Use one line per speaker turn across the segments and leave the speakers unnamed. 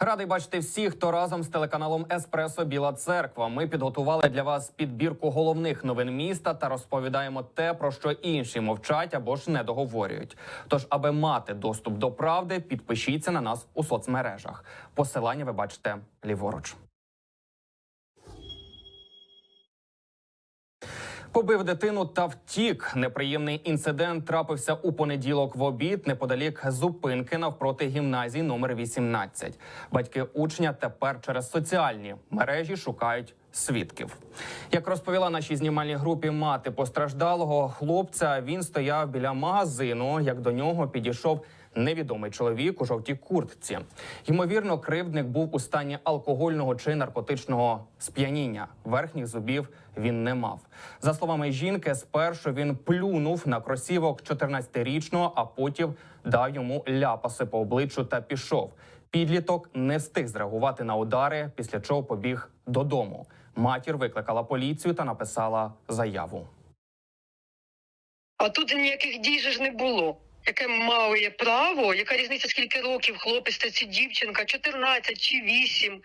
Радий бачити всіх, хто разом з телеканалом Еспресо Біла Церква. Ми підготували для вас підбірку головних новин міста та розповідаємо те, про що інші мовчать або ж не договорюють. Тож, аби мати доступ до правди, підпишіться на нас у соцмережах. Посилання ви бачите ліворуч. Побив дитину та втік. Неприємний інцидент трапився у понеділок в обід неподалік зупинки навпроти гімназії номер 18. Батьки учня тепер через соціальні мережі шукають свідків. Як розповіла нашій знімальній групі мати постраждалого хлопця, він стояв біля магазину. Як до нього підійшов невідомий чоловік у жовтій куртці. Ймовірно, кривдник був у стані алкогольного чи наркотичного сп'яніння. Верхніх зубів він не мав. За словами жінки, спершу він плюнув на кросівок 14-річного, а потім дав йому ляпаси по обличчю та пішов. Підліток не встиг зреагувати на удари, після чого побіг додому. Матір викликала поліцію та написала заяву.
А тут ніяких дій же ж не було. Яке має право, яка різниця, скільки років хлопець та ці дівчинка, 14 чи 8,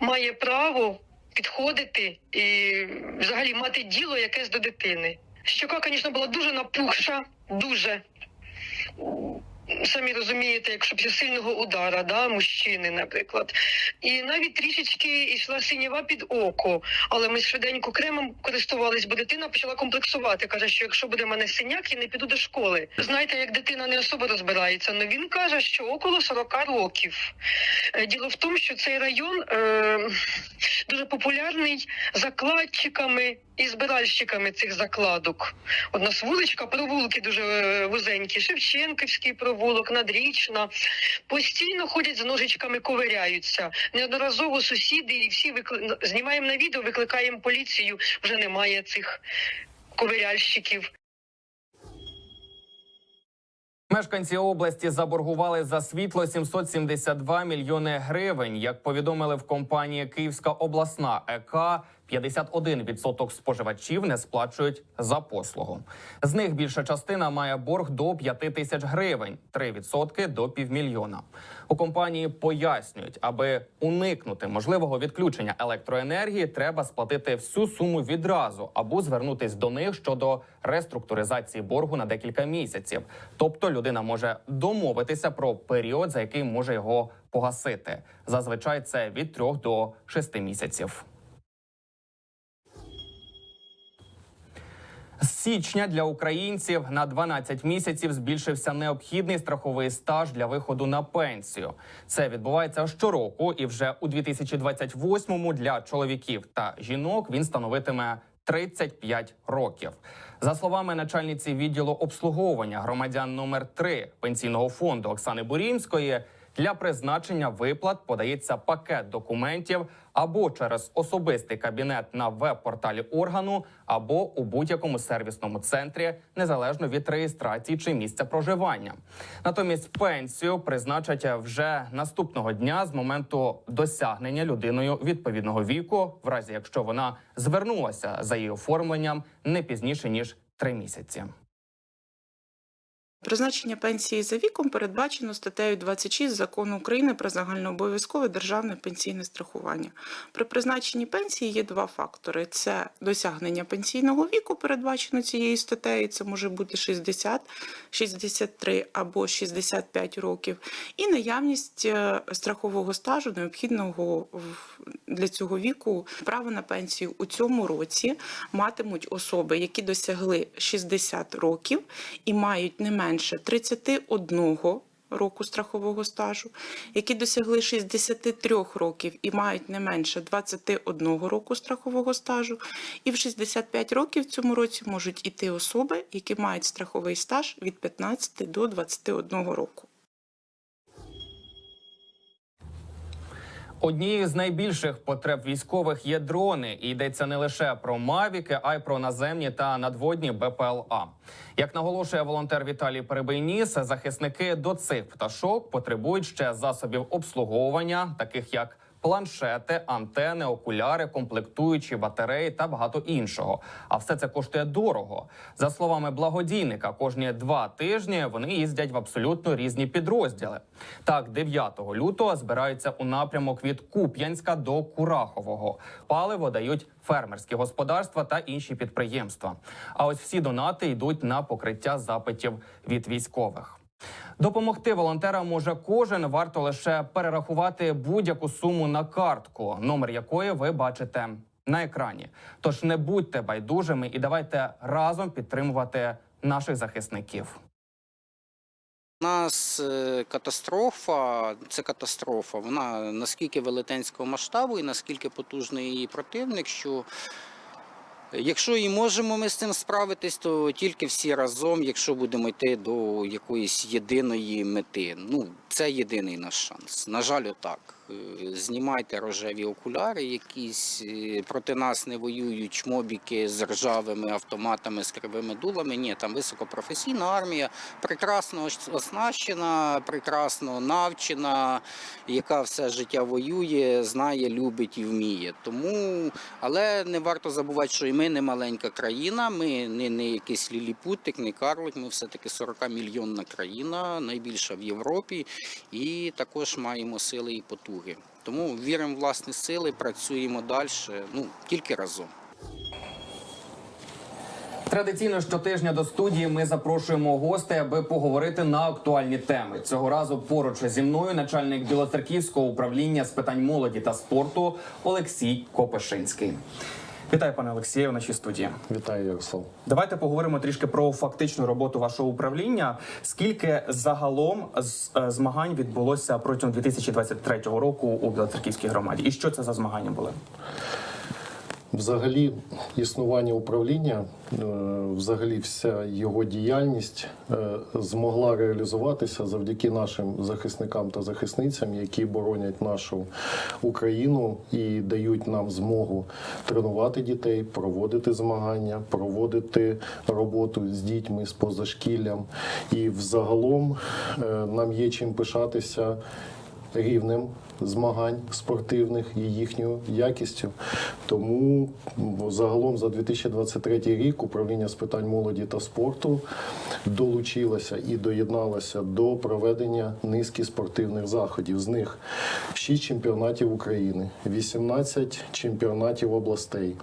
має право підходити і взагалі мати діло якесь до дитини. Щока, звісно, була дуже напухша, дуже. Самі розумієте, якщо після сильного удара, да, мужчини, наприклад. І навіть трішечки йшла синява під око. Але ми швиденько кремом користувались, бо дитина почала комплексувати. Каже, що якщо буде в мене синяк, я не піду до школи. Знаєте, як дитина не особо розбирається. але він каже, що около 40 років. Е, Діло в тому, що цей район е, дуже популярний закладчиками і збиральщиками цих закладок. У нас вуличка, провулки дуже е, вузенькі, Шевченківський провулок, Надрічна. Постійно ходять з ножичками, ковиряються. Неодноразово сусіди і всі викли... знімаємо на відео, викликаємо поліцію. Вже немає цих ковиряльщиків.
Мешканці області заборгували за світло 772 мільйони гривень. Як повідомили в компанії Київська обласна ЕК, 51% споживачів не сплачують за послугу. З них більша частина має борг до 5 тисяч гривень, 3% до півмільйона. У компанії пояснюють, аби уникнути можливого відключення електроенергії, треба сплатити всю суму відразу або звернутись до них щодо реструктуризації боргу на декілька місяців. Тобто людина може домовитися про період, за який може його погасити. Зазвичай це від 3 до 6 місяців. Січня для українців на 12 місяців збільшився необхідний страховий стаж для виходу на пенсію. Це відбувається щороку, і вже у 2028-му для чоловіків та жінок він становитиме 35 років. За словами начальниці відділу обслуговування громадян номер 3 пенсійного фонду Оксани Бурімської. Для призначення виплат подається пакет документів або через особистий кабінет на веб-порталі органу, або у будь-якому сервісному центрі, незалежно від реєстрації чи місця проживання. Натомість пенсію призначать вже наступного дня з моменту досягнення людиною відповідного віку, в разі якщо вона звернулася за її оформленням не пізніше ніж три місяці.
Призначення пенсії за віком передбачено статтею 26 закону України про загальнообов'язкове державне пенсійне страхування. При призначенні пенсії є два фактори: це досягнення пенсійного віку, передбачено цією статтею. Це може бути 60, 63 або 65 років, і наявність е, страхового стажу необхідного для цього віку. Право на пенсію у цьому році матимуть особи, які досягли 60 років і мають не менше 31 року страхового стажу, які досягли 63 років і мають не менше 21 року страхового стажу, і в 65 років в цьому році можуть іти особи, які мають страховий стаж від 15 до 21 року.
Однією з найбільших потреб військових є дрони, і йдеться не лише про мавіки, а й про наземні та надводні БПЛА. Як наголошує волонтер Віталій Перебийніс, захисники до цих пташок потребують ще засобів обслуговування, таких як планшети, антени, окуляри, комплектуючі, батареї та багато іншого. А все це коштує дорого. За словами благодійника, кожні два тижні вони їздять в абсолютно різні підрозділи. Так, 9 лютого збираються у напрямок від Куп'янська до Курахового. Паливо дають фермерські господарства та інші підприємства. А ось всі донати йдуть на покриття запитів від військових. Допомогти волонтерам може кожен. Варто лише перерахувати будь-яку суму на картку, номер якої ви бачите на екрані. Тож не будьте байдужими і давайте разом підтримувати наших захисників.
У нас е, катастрофа, це катастрофа. Вона наскільки велетенського масштабу і наскільки потужний її противник, що якщо і можемо ми з цим справитись, то тільки всі разом, якщо будемо йти до якоїсь єдиної мети. Ну, це єдиний наш шанс. На жаль, отак. Е, Знімайте рожеві окуляри, якісь е, проти нас не воюють чмобіки з ржавими автоматами, з кривими дулами. Ні, там високопрофесійна армія, прекрасно оснащена, прекрасно навчена, яка все життя воює, знає, любить і вміє. Тому, але не варто забувати, що і ми не маленька країна, ми не, не якийсь ліліпутик, не карлик. Ми все-таки 40 мільйонна країна, найбільша в Європі, і також маємо сили і потуги. Тому віримо в власні сили, працюємо далі, ну тільки разом.
Традиційно щотижня до студії ми запрошуємо гостей, аби поговорити на актуальні теми. Цього разу поруч зі мною начальник Білоцерківського управління з питань молоді та спорту Олексій Копишинський. Вітаю, пане Олексію, в нашій студії.
Вітаю, Ярослав.
Давайте поговоримо трішки про фактичну роботу вашого управління. Скільки загалом е, змагань відбулося протягом 2023 року у Білоцерківській громаді? І що це за змагання були?
Взагалі, існування управління, е, взагалі, вся його діяльність е, змогла реалізуватися завдяки нашим захисникам та захисницям, які боронять нашу Україну і дають нам змогу тренувати дітей, проводити змагання, проводити роботу з дітьми з позашкіллям. І взагалом е, нам є чим пишатися рівнем змагань спортивних і їхньою якістю. Тому загалом за 2023 рік управління з питань молоді та спорту долучилося і доєдналося до проведення низки спортивних заходів. З них 6 чемпіонатів України, 18 чемпіонатів областей.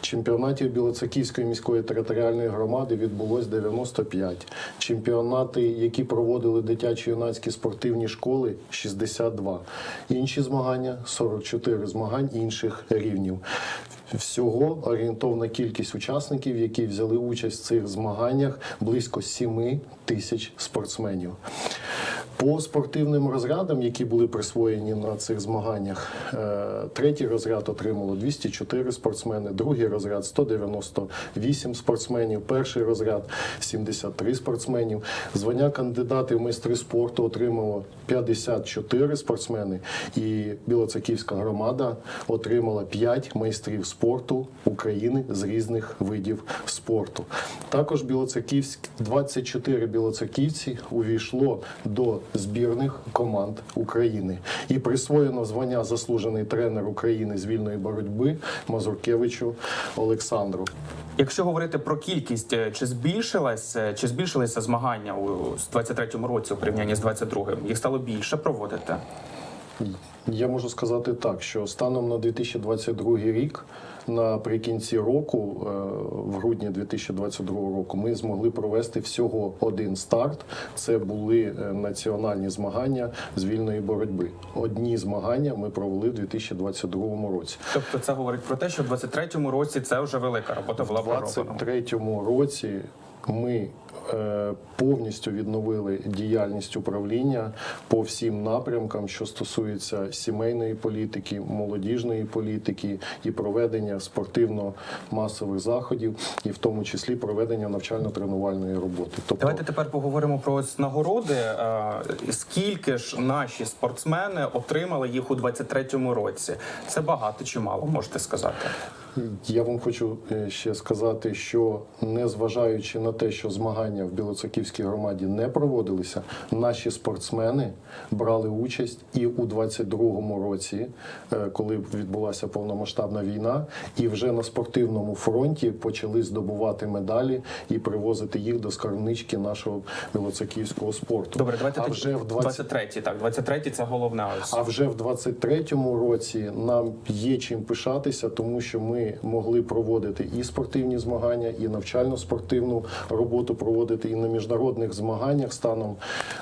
Чемпіонатів Білоцерківської міської територіальної громади відбулось 95. Чемпіонати, які проводили дитячо-юнацькі спортивні школи, 62. Інші змагання 44 змагань інших рівнів. Всього орієнтовна кількість учасників, які взяли участь в цих змаганнях, близько 7 тисяч спортсменів. По спортивним розрядам, які були присвоєні на цих змаганнях, е, третій розряд отримало 204 спортсмени, другий розряд 198 спортсменів, перший розряд 73 спортсменів. Звання кандидатів в майстри спорту отримало 54 спортсмени, і Білоцерківська громада отримала 5 майстрів спорту України з різних видів спорту. Також Білоцерківськ 24 білоцерківці увійшло до збірних команд України і присвоєно звання заслужений тренер України з вільної боротьби Мазуркевичу Олександру.
Якщо говорити про кількість, е, чи збільшилась, е, чи збільшилися змагання у 23-му році у порівнянні з 22-м? Їх стало більше проводити?
Я можу сказати так, що станом на 2022 рік, наприкінці року, е, в грудні 2022 року, ми змогли провести всього один старт. Це були е, національні змагання з вільної боротьби. Одні змагання ми провели в 2022 році.
Тобто це говорить про те, що в 23-му році це вже велика робота була
У
пророблена.
2023 році ми повністю відновили діяльність управління по всім напрямкам, що стосується сімейної політики, молодіжної політики і проведення спортивно-масових заходів, і в тому числі проведення навчально-тренувальної роботи. Тобто
Давайте тепер поговоримо про ось нагороди. Е, Скільки ж наші спортсмени отримали їх у 23-му році? Це багато чи мало, можете сказати?
Я вам хочу е, ще сказати, що незважаючи на те, що змагання в Білоцерківській громаді не проводилися, наші спортсмени брали участь і у 22-му році, е, коли відбулася повномасштабна війна, і вже на спортивному фронті почали здобувати медалі і привозити їх до скарбнички нашого білоцерківського спорту.
Добре, давайте
а вже в 20...
23-й, так, 23-й це головне. Ось.
А вже в 23-му році нам є чим пишатися, тому що ми могли проводити і спортивні змагання, і навчально-спортивну роботу проводити і на міжнародних змаганнях станом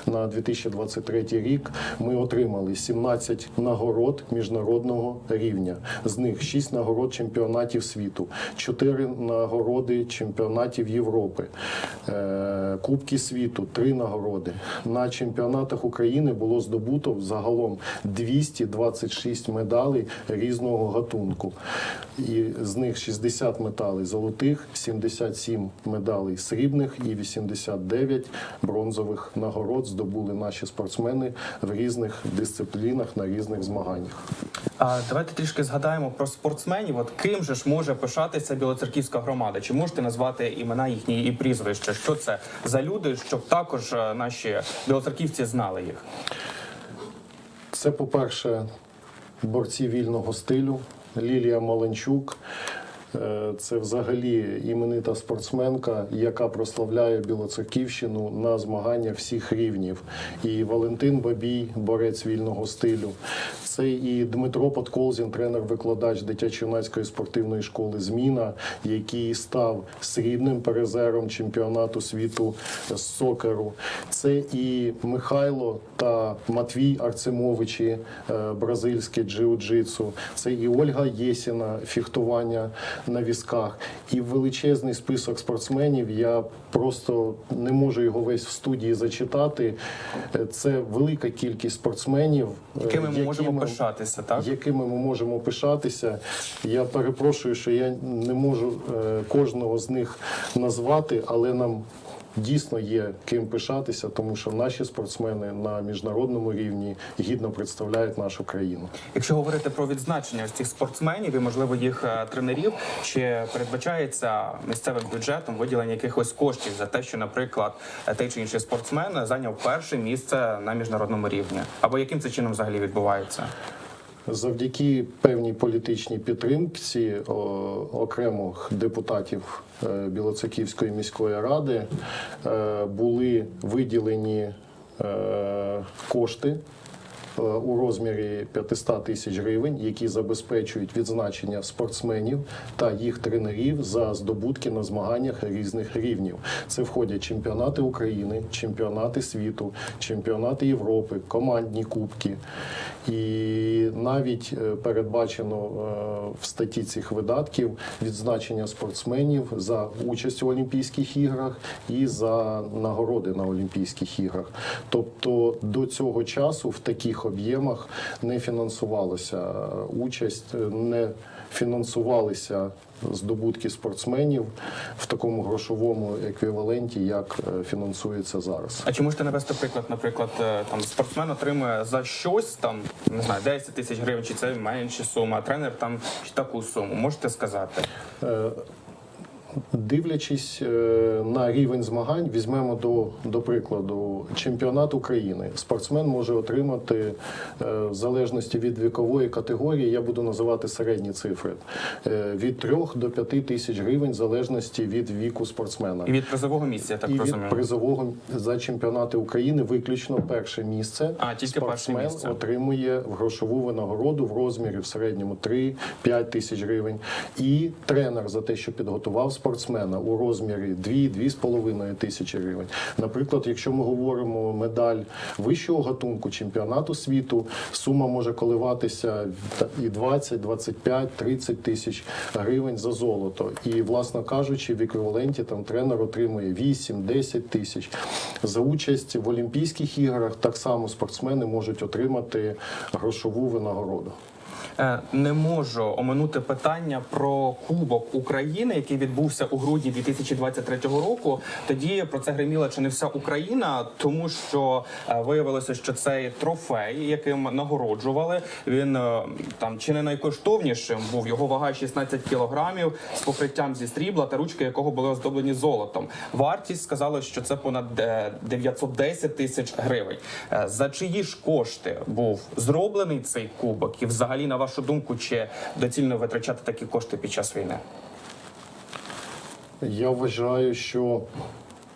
на 2023 рік. Ми отримали 17 нагород міжнародного рівня. З них 6 нагород чемпіонатів світу, 4 нагороди чемпіонатів Європи, е, Кубки світу, 3 нагороди. На чемпіонатах України було здобуто загалом 226 медалей різного гатунку. І з них 60 медалей золотих, 77 медалей срібних і 89 бронзових нагород здобули наші спортсмени в різних дисциплінах на різних змаганнях.
А давайте трішки згадаємо про спортсменів. От ким же ж може пишатися білоцерківська громада? Чи можете назвати імена їхні і прізвища? Що це за люди, щоб також е, наші білоцерківці знали їх?
Це, по-перше, борці вільного стилю Лілія Маленчук. Е, Це взагалі іменита спортсменка, яка прославляє Білоцерківщину на змагання всіх рівнів. І Валентин Бабій, борець вільного стилю. Це і Дмитро Подколзін, тренер-викладач дитячо-юнацької спортивної школи Зміна, який став срібним перезером чемпіонату світу з сокеру. Це і Михайло та Матвій Арцемовичі, е, бразильське джиу-джитсу. Це і Ольга Єсіна, фехтування на візках. І величезний список спортсменів. Я просто не можу його весь в студії зачитати. Е, Це велика кількість спортсменів, е,
Якими ми можемо пишатися, так?
якими ми можемо пишатися. Я перепрошую, що я не можу е, кожного з них назвати, але нам. Дійсно є ким пишатися, тому що наші спортсмени на міжнародному рівні гідно представляють нашу країну.
Якщо говорити про відзначення цих спортсменів і можливо їх е, тренерів, чи передбачається місцевим бюджетом виділення якихось коштів за те, що, наприклад, той чи інший спортсмен зайняв перше місце на міжнародному рівні, або яким це чином взагалі відбувається?
Завдяки певній політичній підтримці о, окремих депутатів Білоцерківської міської ради е, були виділені е, кошти. е, У розмірі 500 тисяч гривень, які забезпечують відзначення спортсменів та їх тренерів за здобутки на змаганнях різних рівнів. Це входять чемпіонати України, чемпіонати світу, чемпіонати Європи, командні кубки. І навіть е, передбачено е, в статті цих видатків відзначення спортсменів за участь у Олімпійських іграх і за нагороди на Олімпійських іграх. Тобто до цього часу в таких об'ємах не фінансувалася участь, е, не фінансувалися здобутки спортсменів в такому грошовому еквіваленті, як е, фінансується зараз.
А чи можете навести приклад, наприклад, е, там спортсмен отримує за щось там не знаю 10 тисяч гривень, чи це менша сума, а тренер там таку суму. Можете сказати?
Дивлячись е, на рівень змагань, візьмемо до, до прикладу чемпіонат України. Спортсмен може отримати е, в залежності від вікової категорії, я буду називати середні цифри, е, від 3 до 5 тисяч гривень в залежності від віку спортсмена.
І від призового місця, я так
І
розумію.
від призового за чемпіонати України виключно перше місце.
А, тільки перше
Спортсмен
місце.
отримує в грошову винагороду в розмірі в середньому 3-5 тисяч гривень. І тренер за те, що підготував спортсмена у розмірі 2-2,5 тисячі гривень. Наприклад, якщо ми говоримо медаль вищого гатунку чемпіонату світу, сума може коливатися і 20, 25, 30 тисяч гривень за золото. І, власно кажучи, в еквіваленті там тренер отримує 8-10 тисяч. За участь в Олімпійських іграх так само спортсмени можуть отримати грошову винагороду.
Е, Не можу оминути питання про Кубок України, який відбувся у грудні 2023 року. Тоді про це гриміла чи не вся Україна, тому що е, виявилося, що цей трофей, яким нагороджували, він е, там чи не найкоштовнішим був. Його вага 16 кілограмів з покриттям зі срібла та ручки якого були оздоблені золотом. Вартість сказали, що це понад е, 910 тисяч гривень. За чиї ж кошти був зроблений цей кубок? І взагалі, на вашу думку, чи доцільно витрачати такі кошти під час війни?
Я вважаю, що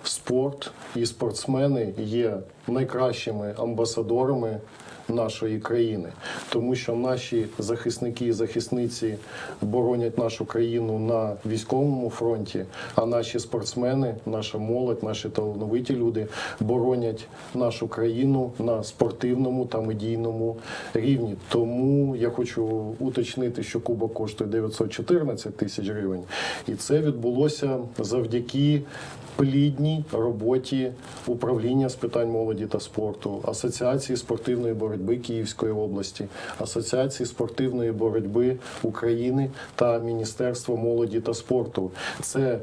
спорт і спортсмени є найкращими амбасадорами нашої країни, тому що наші захисники і захисниці боронять нашу країну на військовому фронті, а наші спортсмени, наша молодь, наші талановиті люди боронять нашу країну на спортивному та медійному рівні. Тому я хочу уточнити, що кубок коштує 914 тисяч гривень, і це відбулося завдяки плідній роботі управління з питань молоді та спорту, Асоціації спортивної боротьби Київської області, Асоціації спортивної боротьби України та Міністерства молоді та спорту. Це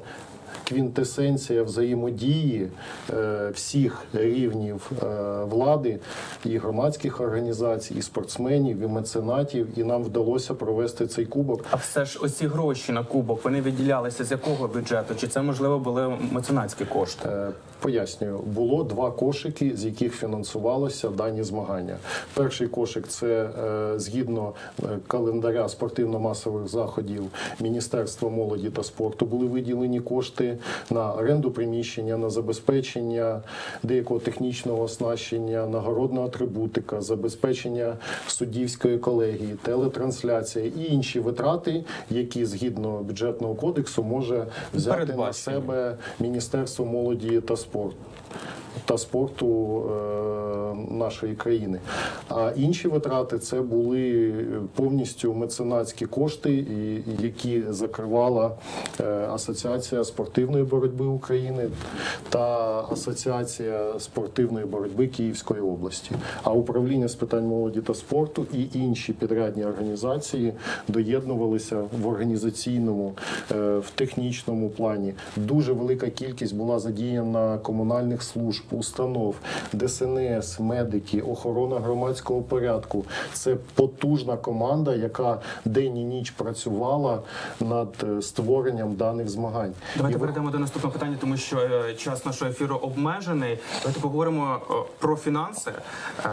Квінтесенція взаємодії е, всіх рівнів е, влади і громадських організацій, і спортсменів, і меценатів, і нам вдалося провести цей кубок.
А все ж оці гроші на кубок вони виділялися з якого бюджету? Чи це можливо були меценатські кошти?
Пояснюю, було два кошики, з яких фінансувалося дані змагання. Перший кошик це е, згідно е, календаря спортивно-масових заходів Міністерства молоді та спорту були виділені кошти на оренду приміщення, на забезпечення деякого технічного оснащення, нагородна атрибутика, забезпечення суддівської колегії, телетрансляція і інші витрати, які згідно бюджетного кодексу може взяти на себе Міністерство молоді та спорту. sport. Та спорту е, нашої країни. А інші витрати це були повністю меценатські кошти, які закривала е, Асоціація спортивної боротьби України та Асоціація спортивної боротьби Київської області. А управління з питань молоді та спорту і інші підрядні організації доєднувалися в організаційному, е, в технічному плані. Дуже велика кількість була задіяна комунальних служб, установ, ДСНС, медики, охорона громадського порядку. Це потужна команда, яка день і ніч працювала над е, створенням даних змагань.
Давайте
І
перейдемо до наступного питання, тому що е, час нашого ефіру обмежений. Давайте поговоримо е, про фінанси.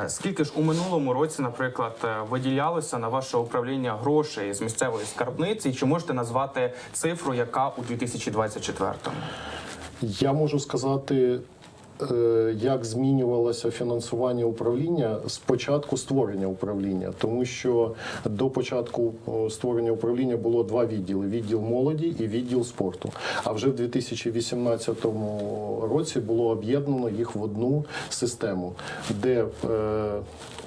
Скільки ж у минулому році, наприклад, виділялося на ваше управління грошей з місцевої скарбниці? Чи можете назвати цифру, яка у 2024-му?
Я можу сказати, як змінювалося фінансування управління з початку створення управління, тому що до початку створення управління було два відділи: відділ молоді і відділ спорту. А вже в 2018 році було об'єднано їх в одну систему, де е,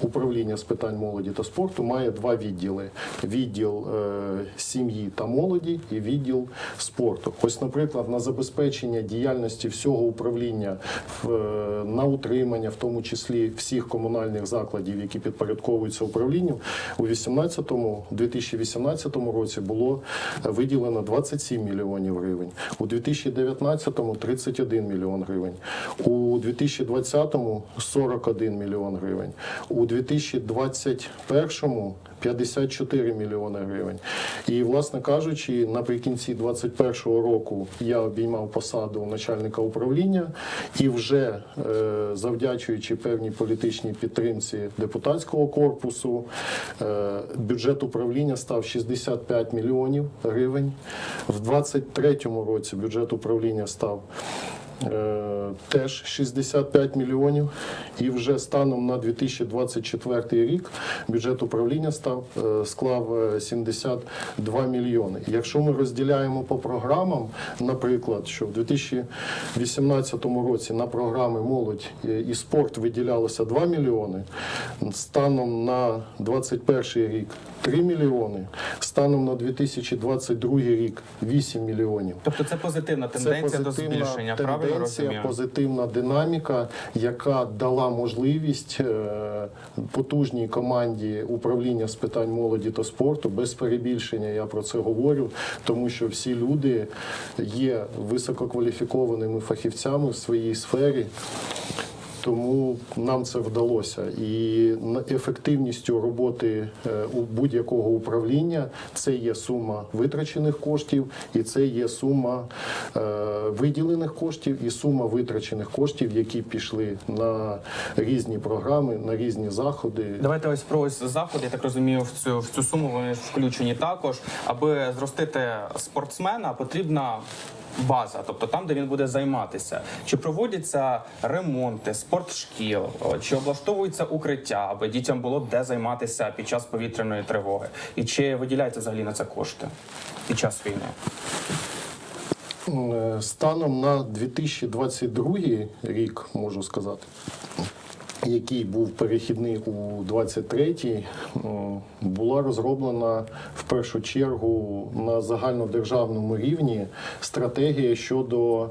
управління з питань молоді та спорту має два відділи: відділ е, сім'ї та молоді і відділ спорту. Ось, наприклад, на забезпечення діяльності всього управління е, на утримання, в тому числі всіх комунальних закладів, які підпорядковуються управлінню, у 18-му, 2018 році було виділено 27 мільйонів гривень, у 2019-му 31 мільйон гривень, у 2020-му 41 мільйон гривень, у 2021-му 54 мільйони гривень. І, власне кажучи, наприкінці 2021 року я обіймав посаду начальника управління і вже е, завдячуючи певній політичній підтримці депутатського корпусу, е, бюджет управління став 65 мільйонів гривень. В 2023 році бюджет управління став теж 65 мільйонів. І вже станом на 2024 рік бюджет управління став е, склав е, 72 мільйони. Якщо ми розділяємо по програмам, наприклад, що в 2018 році на програми молодь і спорт виділялося 2 мільйони, станом на 2021 рік 3 мільйони, станом на 2022 рік 8 мільйонів.
Тобто це позитивна
Це
тенденція до
позитивна
збільшення, правильно?
Тенденція, позитивна динаміка, яка дала можливість е, потужній команді управління з питань молоді та спорту. Без перебільшення я про це говорю, тому що всі люди є висококваліфікованими фахівцями в своїй сфері. Тому нам це вдалося. І ефективністю роботи е, у будь-якого управління це є сума витрачених коштів, і це є сума е, виділених коштів і сума витрачених коштів, які пішли на різні програми, на різні заходи.
Давайте ось про ось заходи. Я так розумію, в цю в цю суму вони включені також. Аби зростити спортсмена, потрібна. База, тобто там, де він буде займатися, чи проводяться ремонти спортшкіл, чи облаштовується укриття, аби дітям було де займатися під час повітряної тривоги, і чи виділяється взагалі на це кошти під час війни?
Е, Станом на 2022 рік, можу сказати, який був перехідний у 23-й, була розроблена в першу чергу на загальнодержавному рівні стратегія щодо е,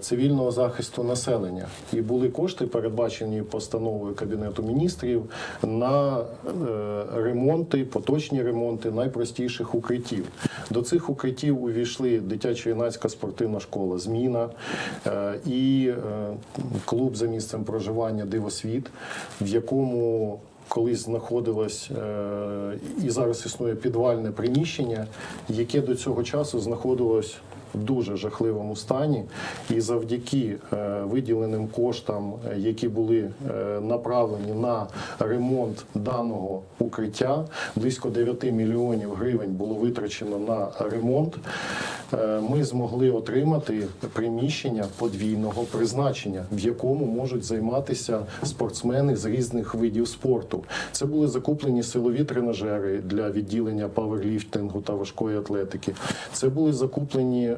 цивільного захисту населення. І були кошти, передбачені постановою Кабінету міністрів, на е, ремонти, поточні ремонти найпростіших укриттів. До цих укриттів увійшли дитячо-юнацька спортивна школа Зміна е, і е, клуб за місцем проживання Дивосвіт, в якому Колись знаходилось е, і зараз існує підвальне приміщення, яке до цього часу знаходилось в дуже жахливому стані, і завдяки е, виділеним коштам, е, які були е, направлені на ремонт даного укриття, близько 9 мільйонів гривень було витрачено на ремонт. Ми змогли отримати приміщення подвійного призначення, в якому можуть займатися спортсмени з різних видів спорту. Це були закуплені силові тренажери для відділення паверліфтингу та важкої атлетики. Це були закуплені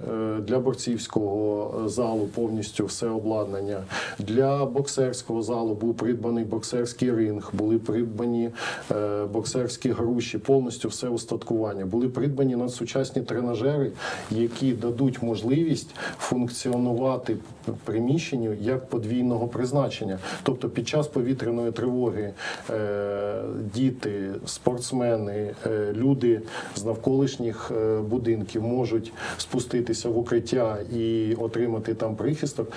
для борцівського е, залу повністю все обладнання. Для боксерського залу був придбаний боксерський ринг, були придбані е, боксерські груші, повністю все устаткування. Були придбані надсучасні тренажери, які дадуть можливість функціонувати приміщенню як подвійного призначення. Тобто під час повітряної тривоги е, діти, спортсмени, е, люди з навколишніх е, будинків можуть спуститися в укриття і отримати там прихисток,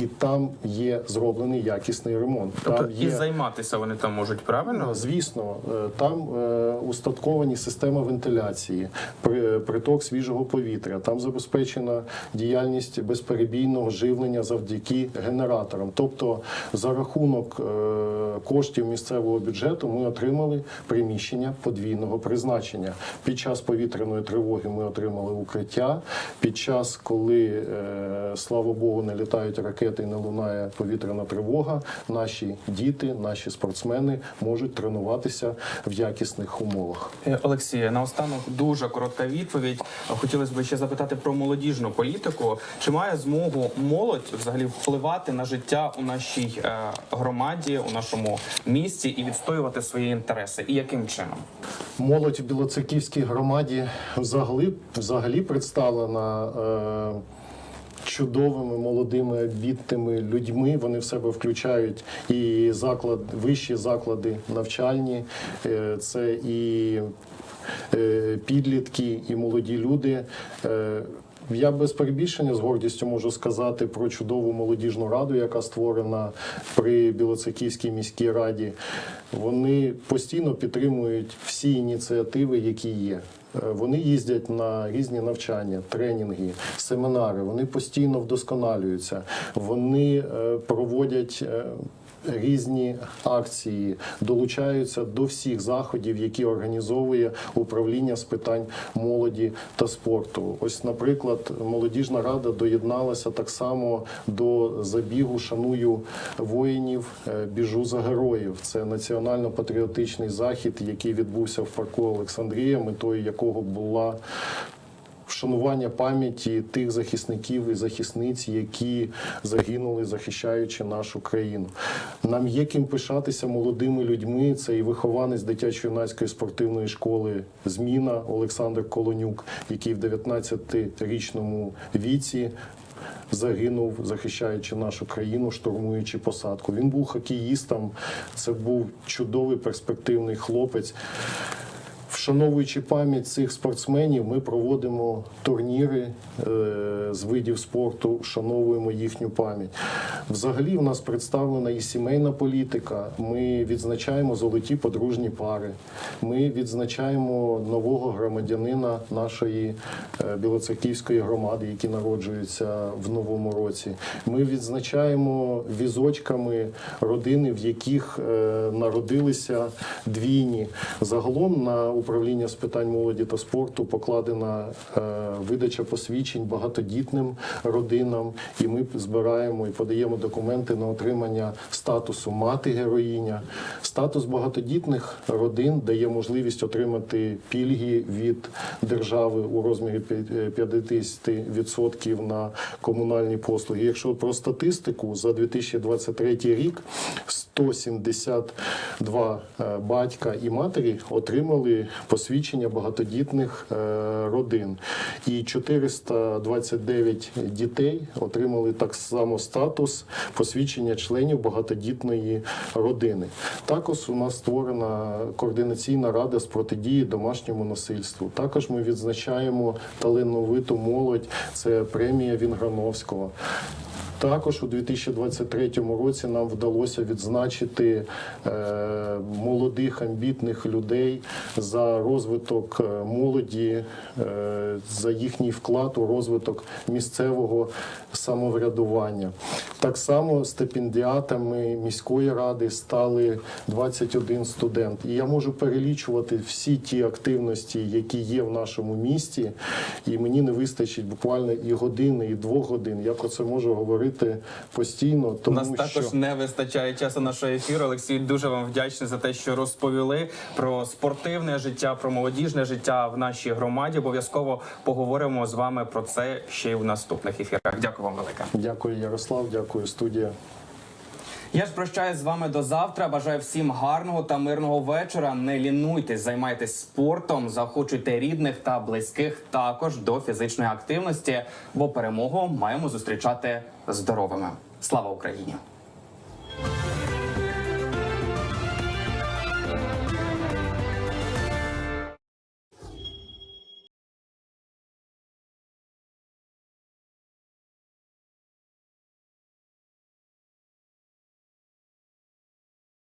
і там є зроблений якісний ремонт.
Тобто
Там
і займатися вони там можуть правильно?
Звісно, е, там е, устатковані системи вентиляції, при- приток свіжого повітря. Там забезпечена діяльність безперебійного живлення завдяки генераторам. Тобто, за рахунок е, коштів місцевого бюджету ми отримали приміщення подвійного призначення. Під час повітряної тривоги ми отримали укриття. Під час, коли е, слава Богу, не літають ракети і не лунає повітряна тривога, наші діти, наші спортсмени можуть тренуватися в якісних умовах.
Е, Олексія, наостанок дуже коротка відповідь. Хотілося б ще запитати про молодіжну політику. Чи має змогу молодь взагалі впливати на життя у нашій е, громаді, у нашому місті і відстоювати свої інтереси? І яким чином?
Молодь в Білоцерківській громаді взагалі, взагалі представлена. Е, Чудовими молодими обітними людьми вони в себе включають і заклад, вищі заклади навчальні, е, це і е, підлітки, і молоді люди. Е, Я без перебільшення з гордістю можу сказати про чудову молодіжну раду, яка створена при Білоцерківській міській раді. Вони постійно підтримують всі ініціативи, які є. Е, Вони їздять на різні навчання, тренінги, семінари. Вони постійно вдосконалюються. Вони е, проводять. Різні акції долучаються до всіх заходів, які організовує управління з питань молоді та спорту. Ось, наприклад, молодіжна рада доєдналася так само до забігу Шаную воїнів, е, біжу за героїв. Це національно-патріотичний захід, який відбувся в парку Олександрія, метою якого була вшанування пам'яті тих захисників і захисниць, які загинули, захищаючи нашу країну. Нам є ким пишатися молодими людьми. Це і вихованець дитячо-юнацької спортивної школи Зміна Олександр Колонюк, який в 19-річному віці загинув, захищаючи нашу країну, штурмуючи посадку. Він був хокеїстом, це був чудовий перспективний хлопець. Вшановуючи пам'ять цих спортсменів, ми проводимо турніри е, з видів спорту, вшановуємо їхню пам'ять. Взагалі, в нас представлена і сімейна політика. Ми відзначаємо золоті подружні пари. Ми відзначаємо нового громадянина нашої е, Білоцерківської громади, які народжуються в новому році. Ми відзначаємо візочками родини, в яких е, народилися двійні. Загалом на управління з питань молоді та спорту покладена е, видача посвідчень багатодітним родинам, і ми збираємо і подаємо документи на отримання статусу мати героїня. Статус багатодітних родин дає можливість отримати пільги від держави у розмірі п'я- 50% на комунальні послуги. Якщо про статистику за 2023 рік 172 е, батька і матері отримали посвідчення багатодітних е, родин, і 429 дітей отримали так само статус посвідчення членів багатодітної родини. Також у нас створена координаційна рада з протидії домашньому насильству. Також ми відзначаємо талановиту молодь. Це премія Вінграновського. Також у 2023 році нам вдалося відзначити е, молодих амбітних людей за розвиток е, молоді, е, за їхній вклад у розвиток місцевого самоврядування. Так само стипендіатами міської ради стали 21 студент. І я можу перелічувати всі ті активності, які є в нашому місті, і мені не вистачить буквально і години, і двох годин. Я про це можу говорити постійно,
У
тому
нас також не вистачає часу нашого ефіру. Олексій, дуже вам вдячний за те, що розповіли про спортивне життя, про молодіжне життя в нашій громаді. Обов'язково поговоримо з вами про це ще й в наступних ефірах. Дякую вам велике.
дякую, Ярослав, дякую, студія.
Я ж прощаюсь з вами до завтра. Бажаю всім гарного та мирного вечора. Не лінуйтесь, займайтесь спортом, заохочуйте рідних та близьких також до фізичної активності, бо перемогу маємо зустрічати здоровими. Слава Україні!